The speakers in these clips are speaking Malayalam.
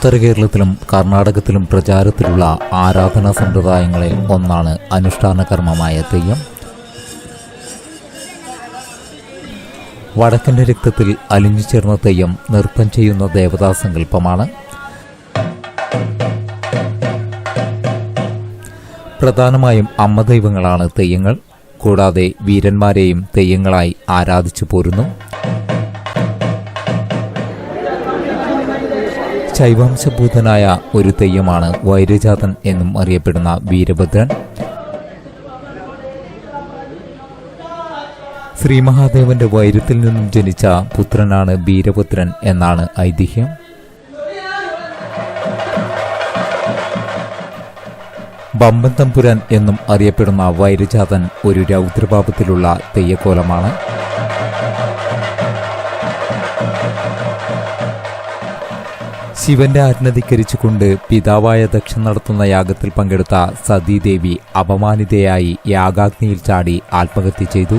ഉത്തര കേരളത്തിലും കർണാടകത്തിലും പ്രചാരത്തിലുള്ള ആരാധനാ സമ്പ്രദായങ്ങളിൽ ഒന്നാണ് അനുഷ്ഠാന കർമ്മമായ തെയ്യം. വടക്കന്റെ രക്തത്തിൽ അലിഞ്ഞു ചേർന്ന തെയ്യം നൃത്തം ചെയ്യുന്ന ദേവതാ സങ്കല്പമാണ്. പ്രധാനമായും അമ്മ ദൈവങ്ങളാണ് തെയ്യങ്ങൾ. കൂടാതെ വീരന്മാരെയും തെയ്യങ്ങളായി ആരാധിച്ചു പോരുന്നു. ശൈവാംശഭൂതനായ ഒരു തെയ്യമാണ് വൈരജാതൻ എന്നും അറിയപ്പെടുന്ന വീരഭദ്രൻ. ശ്രീ മഹാദേവന്റെ വൈരത്തിൽ നിന്നും ജനിച്ച പുത്രനാണ് വീരഭദ്രൻ എന്നാണ് ഐതിഹ്യം. ബമ്പൻ എന്നും അറിയപ്പെടുന്ന വൈരജാതൻ ഒരു രൗദ്രഭാവത്തിലുള്ള തെയ്യക്കോലമാണ് ശിവന്റെ ആജ്ഞധിക്കരിച്ചുകൊണ്ട് പിതാവായ ദക്ഷൻ നടത്തുന്ന യാഗത്തിൽ പങ്കെടുത്ത സതീദേവി അപമാനിതയായി യാഗാഗ്നിയിൽ ചാടി ആത്മഹത്യ ചെയ്തു.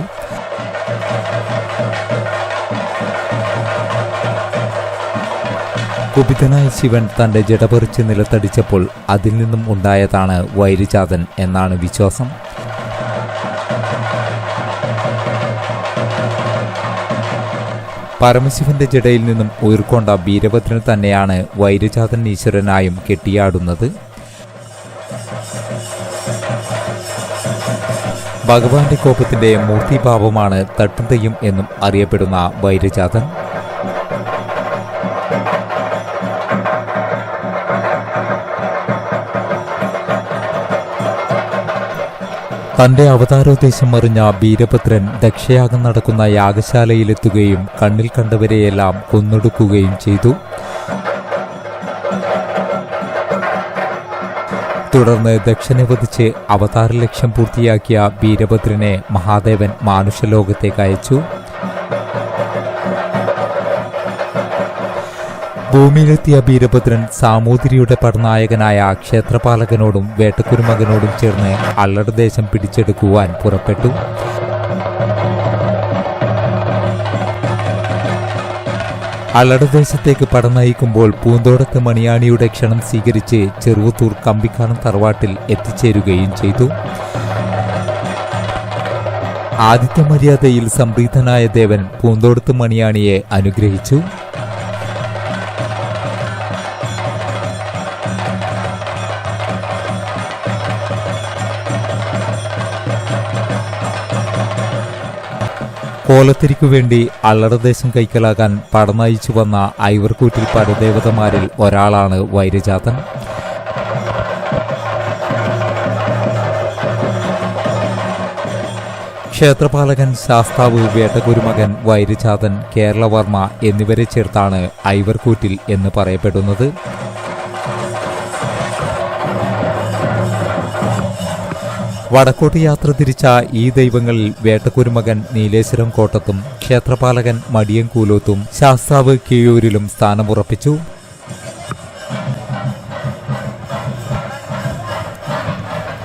കുപിതനായ ശിവൻ തന്റെ ജടപറിച്ച് നിലത്തടിച്ചപ്പോൾ അതിൽ നിന്നും ഉണ്ടായതാണ് വൈരിചാതൻ എന്നാണ് വിശ്വാസം. പരമശിവന്റെ ജടയിൽ നിന്നും ഉയർക്കൊണ്ട വീരഭദ്രൻ തന്നെയാണ് വൈരജാതൻ ഈശ്വരനായും കെട്ടിയാടുന്നത്. ഭഗവാന്റെ കോപത്തിന്റെ മൂർത്തിഭാവമാണ് തട്ടും എന്നും അറിയപ്പെടുന്ന വൈരജാതൻ. തന്റെ അവതാരോദ്ദേശം അറിഞ്ഞ വീരഭദ്രൻ ദക്ഷയാഗം നടക്കുന്ന യാഗശാലയിലെത്തുകയും കണ്ണിൽ കണ്ടവരെയെല്ലാം കൊന്നൊടുക്കുകയും ചെയ്തു. തുടർന്ന് ദക്ഷനെ വധിച്ച് അവതാര ലക്ഷ്യം പൂർത്തിയാക്കിയ വീരഭദ്രനെ മഹാദേവൻ മാനുഷലോകത്തേക്ക് അയച്ചു. ഭൂമിയിലെത്തിയ വീരഭദ്രൻ സാമൂതിരിയുടെ പടനായകനായ ക്ഷേത്രപാലകനോടും വേട്ടക്കുരുമകനോടും ചേർന്ന് അല്ലട ദേശം പിടിച്ചെടുക്കുവാൻ പുറപ്പെട്ടു. അല്ലടദേശത്തേക്ക് പടനയിക്കുമ്പോൾ പൂന്തോടത്ത് മണിയാണിയുടെ ക്ഷണം സ്വീകരിച്ച് ചെറുവത്തൂർ കമ്പിക്കാനം തറവാട്ടിൽ എത്തിച്ചേരുകയും ചെയ്തു. ആദിത്യ മര്യാദയിൽ സംപ്രീതനായ ദേവൻ പൂന്തോടത്ത് മണിയാണിയെ അനുഗ്രഹിച്ചു. കോലത്തിരിക്കു വേണ്ടി അള്ളടദേശം കൈക്കലാകാൻ പടനയിച്ചു വന്ന ഐവർകൂറ്റിൽ പരദേവതമാരിൽ ഒരാളാണ് വൈരജാതൻ. ക്ഷേത്രപാലകൻ ശാസ്താവ് വേട്ടകുരുമകൻ വൈരജാതൻ കേരളവർമ്മ എന്നിവരെ ചേർത്താണ് ഐവർകൂറ്റിൽ എന്ന് പറയപ്പെടുന്നത്. വടക്കോട്ട് യാത്ര തിരിച്ച ഈ ദൈവങ്ങളിൽ വേട്ടക്കുരുമകൻ നീലേശ്വരം കോട്ടത്തും ക്ഷേത്രപാലകൻ മടിയൻ കൂലോത്തും ശാസ്താവ് കീഴൂരിലും സ്ഥാനമുറപ്പിച്ചു.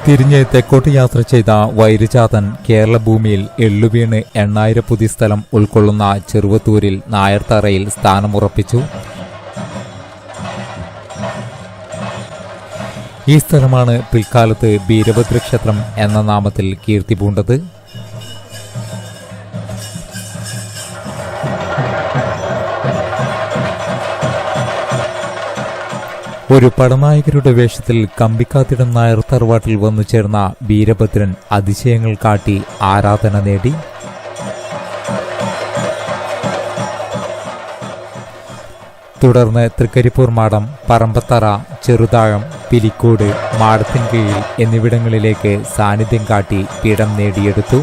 തിരിഞ്ഞ് തെക്കോട്ട് യാത്ര ചെയ്ത വൈരജാതൻ കേരളഭൂമിയിൽ എള്ളുവീണ് എണ്ണായിര പുതിയ സ്ഥലം ഉൾക്കൊള്ളുന്ന ചെറുവത്തൂരിൽ നായർത്തറയിൽ സ്ഥാനമുറപ്പിച്ചു. ഈ സ്ഥലമാണ് പിൽക്കാലത്ത് വീരഭദ്രക്ഷേത്രം എന്ന നാമത്തിൽ കീർത്തി പൂണ്ടത്. ഒരു പടനായകരുടെ വേഷത്തിൽ കമ്പിക്കാത്തിടം നായർ തറവാട്ടിൽ വന്നു ചേർന്ന വീരഭദ്രൻ അതിശയങ്ങൾ കാട്ടി ആരാധന നേടി. തുടർന്ന് തൃക്കരിപ്പൂർ മാടം പറമ്പത്തറ ചെറുതാഴം പിലിക്കോട് മാടത്തിൻ കീഴിൽ എന്നിവിടങ്ങളിലേക്ക് സാന്നിധ്യം കാട്ടി പീഠം നേടിയെടുത്തു.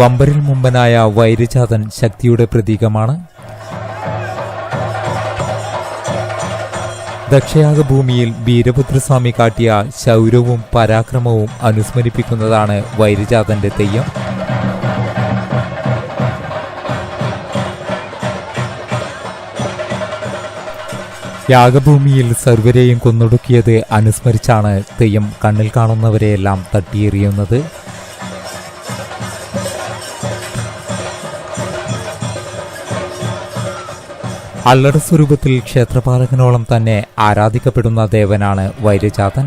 വമ്പരിൽ മുമ്പനായ വൈരചാതൻ ശക്തിയുടെ പ്രതീകമാണ്. ദക്ഷയാഗ ഭൂമിയിൽ വീരഭദ്രസ്വാമി കാട്ടിയ ശൗര്യവും പരാക്രമവും അനുസ്മരിപ്പിക്കുന്നതാണ് വൈരജാതന്റെ തെയ്യം. യാഗഭൂമിയിൽ സർവരെയും കൊന്നൊടുക്കിയത് അനുസ്മരിച്ചാണ് തെയ്യം കണ്ണിൽ കാണുന്നവരെയെല്ലാം തട്ടിയെറിയുന്നത്. അല്ലട സ്വരൂപത്തിൽ ക്ഷേത്രപാലകനോളം തന്നെ ആരാധിക്കപ്പെടുന്ന ദേവനാണ് വൈരജാതൻ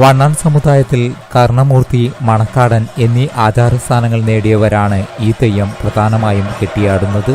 വണ്ണാൻ സമുദായത്തിൽ കർണമൂർത്തി മണക്കാടൻ എന്നീ ആചാരസ്ഥാനങ്ങൾ നേടിയവരാണ് ഈ തെയ്യം പ്രധാനമായും കെട്ടിയാടുന്നത്.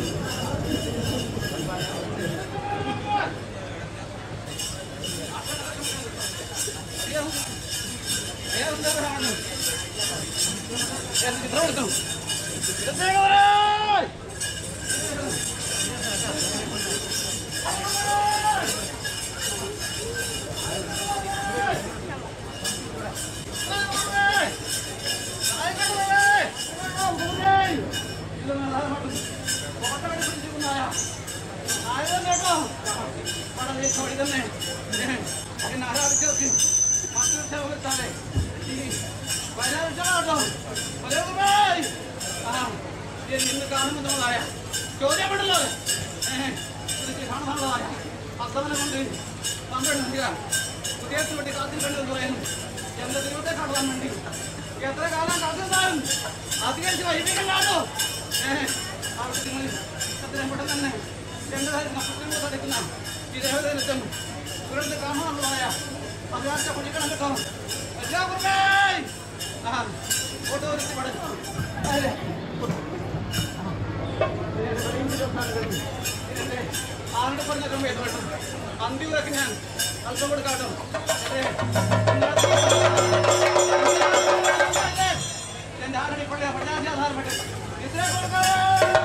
ചോദ്യപ്പെടുന്നത് കാണുന്നതായ അസ്തമനം കൊണ്ട് പന്ത്രണ്ട് ഉദ്ദേശത്തിന് വേണ്ടി കാത്തിരിക്കേണ്ടതെന്ന് പറയുന്നു എന്റെ ദൈവത്തെ കാണുവാൻ വേണ്ടി എത്ര കാലം കാത്തിരുന്നാലും അധികരിച്ച് വൈകിക്കണ്ടാണോ ആവശ്യങ്ങൾ അത്രയും പെട്ടെന്ന് തന്നെ എന്റെ നക്ഷത്രങ്ങൾ തടുക്കുന്ന ഈ ദേവതയിലെത്തും ഇവിടുത്തെ കാണുന്നതായ അഭിലാഷ കുടിക്കണം കേട്ടോ എല്ലാവർക്കേ ആ ആരുടെ പറഞ്ഞ കമ്മി അന്തിയൂരൊക്കെ ഞാൻ അല്പം കൂടെ കാട്ടും എന്റെ ആരുടെ പള്ളി പണ്ടാം ആധാരപ്പെട്ടു ഇത്രയും കൊടുക്കാം